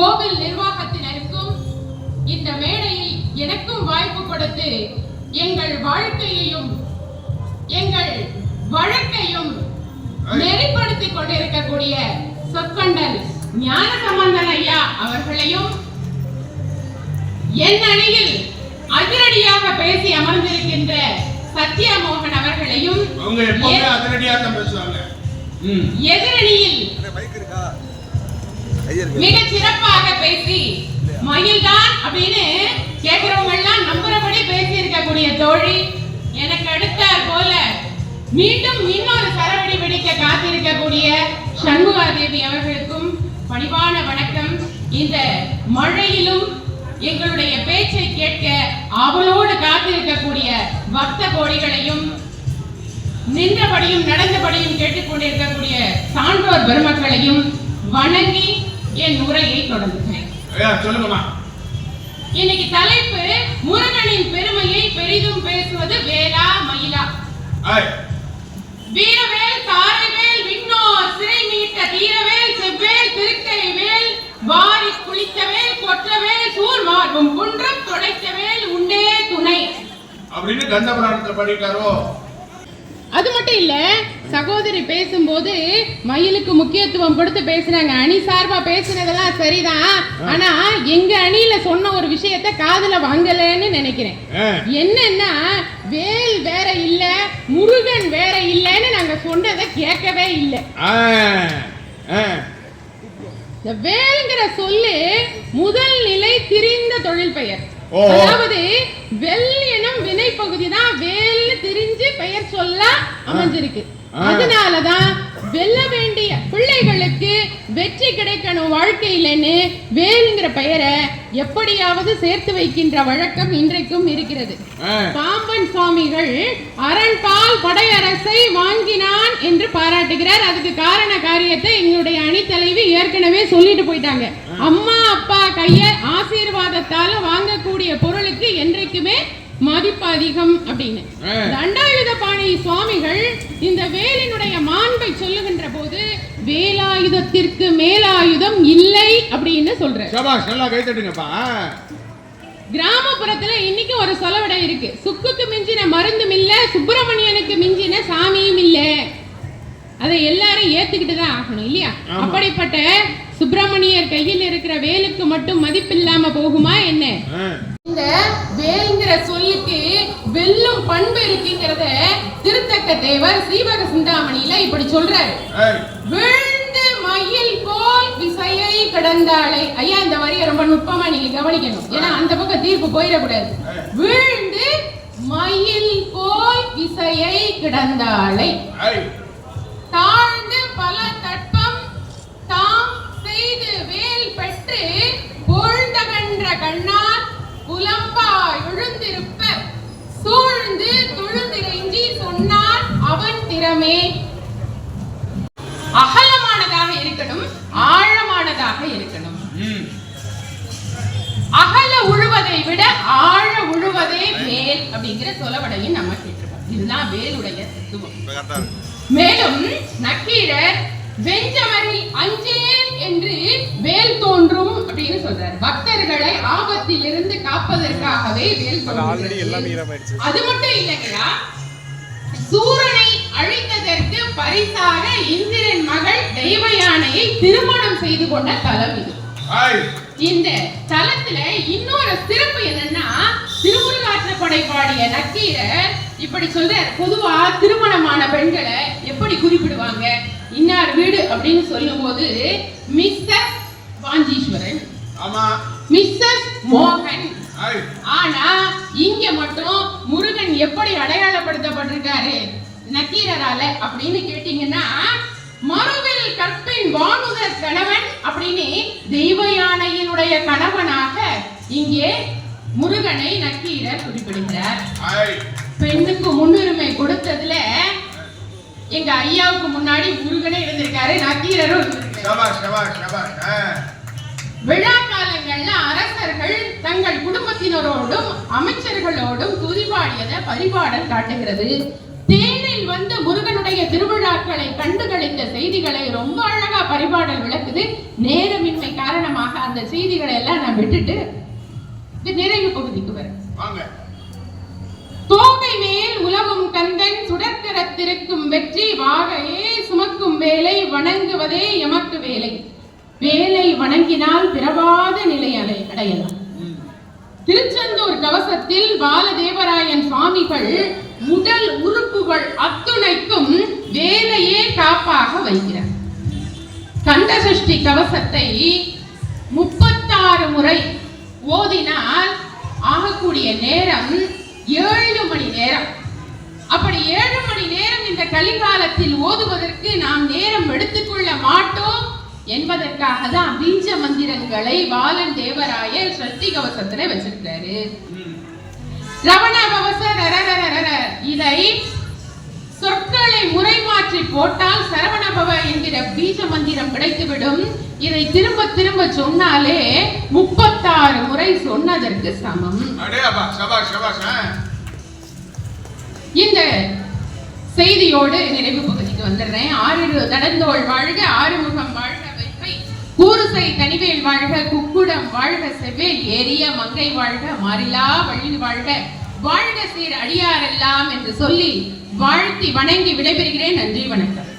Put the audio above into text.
கோவில் நிர்வாகத்தினருக்கும் இந்த மேடையில் எனக்கும் வாய்ப்பு கொடுத்து எங்கள் வாழ்க்கையையும் எங்கள் வழக்கையும் நெறிப்படுத்திக் கொண்டிருக்கக்கூடிய சொற்கொண்டல் ஞான சம்பந்தன் ஐயா அவர்களையும் என் அணியில் அதிரடியாக பேசி அமர்ந்திருக்கின்ற சத்யா மோகன் அவர்களையும் எதிரணியில் மிக சிறப்பாக பேசி மயில்தான் அப்படின்னு கேட்கிறவங்க எல்லாம் நம்புறபடி பேசி இருக்கக்கூடிய தோழி எனக்கு அடுத்தாற் போல மீண்டும் இன்னொரு சரவடி வெடிக்க காத்திருக்கக்கூடிய சண்முகாதேவி அவர்களுக்கும் பணிவான வணக்கம். இந்த மழையிலும் எங்களுடைய பேச்சை கேட்க ஆவலோடு காத்திருக்கக்கூடிய பக்த கோடிகளையும் நின்றபடியும் நடந்தபடியும் கேட்டுக்கொண்டிருக்கக்கூடிய சான்றோர் பெருமக்களையும் வணங்கி என் உரையை தொடங்குகிறேன். சொல்லுங்கம்மா. இன்னைக்கு தலைப்பு முருகனின் பெருமையை பெரிதும் பேசுவது வேலா மயிலா. வீரவேல் தாரைவேல் விண்ணோர் சிறை மீட்ட தீரவேல் செவ்வேல் திருக்கை வேல் வாரி குளித்தவேல் கொற்றவேல் சூர் மார்பும் குன்றம் தொலைத்தவேல் உண்டே துணை. அப்படின்னு கந்த புராணத்தை படிக்காரோ அது மட்டும் இல்ல சகோதரி பேசும்போது மயிலுக்கு முக்கியத்துவம் கொடுத்து பேசுனாங்க அணி சார்பா பேசுனதெல்லாம் சரிதான் ஆனா எங்க அணியில சொன்ன ஒரு விஷயத்த காதுல வாங்கலன்னு நினைக்கிறேன். என்னன்னா வேல் வேற இல்ல முருகன் வேற இல்லைன்னு நாங்க சொன்னதை கேட்கவே இல்லை. இந்த வேல்ங்கிற சொல்லு முதல் நிலை திரிந்த தொழில் பெயர். அதாவது வெல் எனும் வினை பகுதி தான் வேல் திரிஞ்சு பெயர் சொல்ல அமைஞ்சிருக்கு. அதனாலதான் வெல்ல வேண்டிய பிள்ளைகளுக்கு வெற்றி கிடைக்கணும் வாழ்க்கையிலன்னு வேலுங்கிற பெயரை எப்படியாவது சேர்த்து வைக்கின்ற வழக்கம் இன்றைக்கும் இருக்கிறது. பாம்பன் சுவாமிகள் அரண்பால் படையரசை வாங்கினான் என்று பாராட்டுகிறார். அதுக்கு காரண காரியத்தை எங்களுடைய அணித்தலைவி ஏற்கனவே சொல்லிட்டு போயிட்டாங்க. அம்மா அப்பா கைய ஆசீர்வாதத்தால வாங்கக்கூடிய பொருளுக்கு என்றைக்குமே மதிப்பு அதிகம் அப்படின்னு. ஆ. தண்டாயுதபாணி சுவாமிகள் இந்த வேலினுடைய மாண்பை சொல்லுகின்ற போது வேலாயுதத்திற்கு மேலாயுதம் இல்லை அப்படின்னு தட்டுங்கப்பா கிராமப்புறத்துல இன்னைக்கு ஒரு சொலவடை இருக்கு. சுக்குக்கு மிஞ்சின மருந்தும் இல்ல சுப்பிரமணியனுக்கு மிஞ்சின சாமியும் இல்ல. அதை எல்லாரும் ஏத்துக்கிட்டு தான் ஆகணும் இல்லையா. அப்படிப்பட்ட சுப்பிரமணியர் கையில் இருக்கிற வேலுக்கு மட்டும் மதிப்பில்லாம போகுமா என்ன. இந்த வேல்ங்கிற சொல்லுக்கு வெல்லும் பண்பு இருக்குங்கிறத திருத்தக்க தேவர் சீவக சிந்தாமணியில இப்படி சொல்றாரு. விழுந்து மயில் போல் விசையை கடந்தாளை. ஐயா இந்த வரியை ரொம்ப நுட்பமா நீங்க கவனிக்கணும். ஏன்னா அந்த பக்கம் தீர்ப்பு போயிடக்கூடாது. விழுந்து மயில் போல் விசையை கிடந்தாளை. தாழ்ந்து பல தட்பம் எழுந்திருப்ப. சூழ்ந்து சொன்னார் அவன் திறமே. அகலமானதாக இருக்கணும் ஆழமானதாக இருக்கணும். அகல உழுவதை விட ஆழ உழுவதே வேல் அப்படிங்கிற சொலவடையும் நம்ம கேட்டிருக்கோம். இதுதான் வேலுடைய தத்துவம். மேலும் நக்கீரர் வெஞ்சமரில் அஞ்சேன் என்று வேல் தோன்றும் அப்படின்னு சொல்றார். பக்தர்களை ஆபத்தில் இருந்து காப்பதற்காகவே வேல் தோன்றும் அது மட்டும் இல்லைங்களா சூரனை அழித்ததற்கு பரிசாக இந்திரன் மகள் தெய்வ யானையை திருமணம் செய்து கொண்ட தலம் இது. இந்த தலத்துல இன்னொரு சிறப்பு என்னன்னா திருமுருகாற்றுப்படை பாடிய நக்கீரர் இப்படி சொல்றார். பொதுவா திருமணமான பெண்களை எப்படி குறிப்பிடுவாங்க? இன்னார் வீடு அப்படின்னு சொல்லும்போது மிஸ்ஸஸ் வாஞ்சீஸ்வரன். ஆமா. மிஸ்ஸஸ் மோகன். ஆனா இங்க மட்டும் முருகன் எப்படி அடையாளப்படுத்தப்பட்டிருக்காரு? நக்கீரரால அப்படின்னு கேட்டீங்கன்னா மறுவில் கற்பின் வானுதர் கணவன் அப்படின்னு தெய்வ யானையினுடைய கணவனாக இங்கே முருகனை நக்கீரர் குறிப்பிடுகிறார். பெண்ணுக்கு முன்னுரிமை கொடுத்ததுல எங்க ஐயாவுக்கு முன்னாடி முருகனே இருந்திருக்காரு நக்கீரரும். விழா காலங்கள்ல அரசர்கள் தங்கள் குடும்பத்தினரோடும் அமைச்சர்களோடும் துதிபாடியதை பரிபாடல் காட்டுகிறது. தேனில் வந்து முருகனுடைய திருவிழாக்களை கண்டுகளித்த செய்திகளை ரொம்ப அழகா பரிபாடல் விளக்குது. நேரமின்மை காரணமாக அந்த செய்திகளை எல்லாம் நான் விட்டுட்டு நிறைவு பகுதிக்கு வரேன். சுடற்கரத்திருக்கும் வெற்றி வாகையே சுமக்கும் வேலை வணங்குவதே எமக்கு வேலை. வேலை வணங்கினால் பிறவாத நிலை அடை அடையலாம். திருச்செந்தூர் கவசத்தில் பாலதேவராயன் சுவாமிகள் உடல் உறுப்புகள் அத்துணைக்கும் வேலையே காப்பாக வைக்கிறார். கந்தசஷ்டி கவசத்தை முப்பத்தாறு முறை ஓதினால் ஆகக்கூடிய நேரம் ஏழு மணி நேரம். அப்படி ஏழு மணி நேரம் இந்த கலிகாலத்தில் ஓதுவதற்கு நாம் நேரம் எடுத்துக்கொள்ள மாட்டோம் என்பதற்காக தான் பீஜ மந்திரங்களை பாலன் தேவராயர் சஷ்டி கவசத்துல வச்சிருக்காரு ரவண கவச இதை சொற்களை முறை மாற்றி போட்டால் சரவணபவ என்கிற பீஜ மந்திரம் கிடைத்துவிடும். இதை திரும்ப திரும்ப சொன்னாலே முப்பத்தாறு முறை சொன்னதற்கு சமம். இந்த செய்தியோடு நிறைவு பகுதிக்கு வந்துடுறேன். ஆறு நடந்தோள் வாழ்க ஆறுமுகம் வாழ்க வெப்பை கூறுசை தனிவேல் வாழ்க குக்குடம் வாழ்க செவ்வேல் ஏரிய மங்கை வாழ்க மாறிலா வழி வாழ்க. வாழ்க சீர் அடியாரெல்லாம் என்று சொல்லி வாழ்த்தி வணங்கி விடைபெறுகிறேன். நன்றி வணக்கம்.